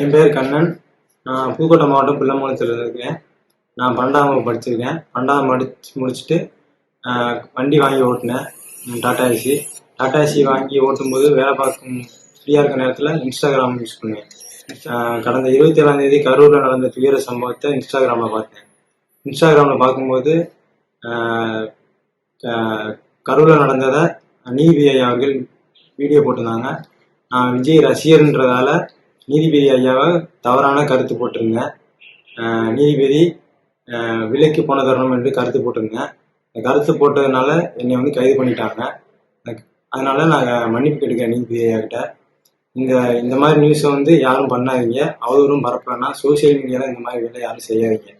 என் பேர் கண்ணன். நான் புதுக்கோட்டை மாவட்டம் பிள்ளமூலத்தில் இருக்கேன். நான் பன்னெண்டாம் படிச்சிருக்கேன். பன்னெண்டாம் படிச்சு முடிச்சுட்டு வண்டி வாங்கி ஓட்டினேன். ம், டாடா ஏசி. டாடா ஏசி வாங்கி ஓட்டும்போது வேலை பார்க்கும் ஃப்ரீயாக இருக்க நேரத்தில் இன்ஸ்டாகிராம் யூஸ் பண்ணுவேன் கடந்த இருபத்தி ஏழாம் தேதி கரூரில் நடந்த துயர சம்பவத்தை இன்ஸ்டாகிராமில் பார்த்தேன். இன்ஸ்டாகிராமில் பார்க்கும்போது கரூரில் நடந்ததை நீதிபதி அவர்கள் வீடியோ போட்டிருந்தாங்க. நான் விஜய் ரசிகர்ன்றதால நீதிபதி ஐயாவை தவறான கருத்து போட்டிருந்தேன் நீதிபதி விலைக்கு போன தருணம் என்று கருத்து போட்டிருந்தேன் இந்த கருத்து போட்டதுனால என்னை வந்து கைது பண்ணிட்டாங்க. அதனால நான் மன்னிப்பு கேட்டுக்கிறேன் நீதிபதி ஐயா கிட்ட. இந்த இந்த மாதிரி நியூஸை வந்து யாரும் பண்ணாதீங்க. அவதூறும் பரப்பலன்னா சோசியல் மீடியாவில் இந்த மாதிரி வேலை யாரும் செய்யாதீங்க.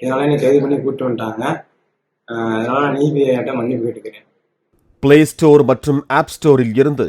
இதனால என்னை கைது பண்ணி கூப்பிட்டு வந்துட்டாங்க. அதனால நான் நீதிபதி ஐயாட்ட மன்னிப்பு கேட்டுக்கிறேன். பிளே ஸ்டோர் மற்றும் ஆப் ஸ்டோரில் இருந்து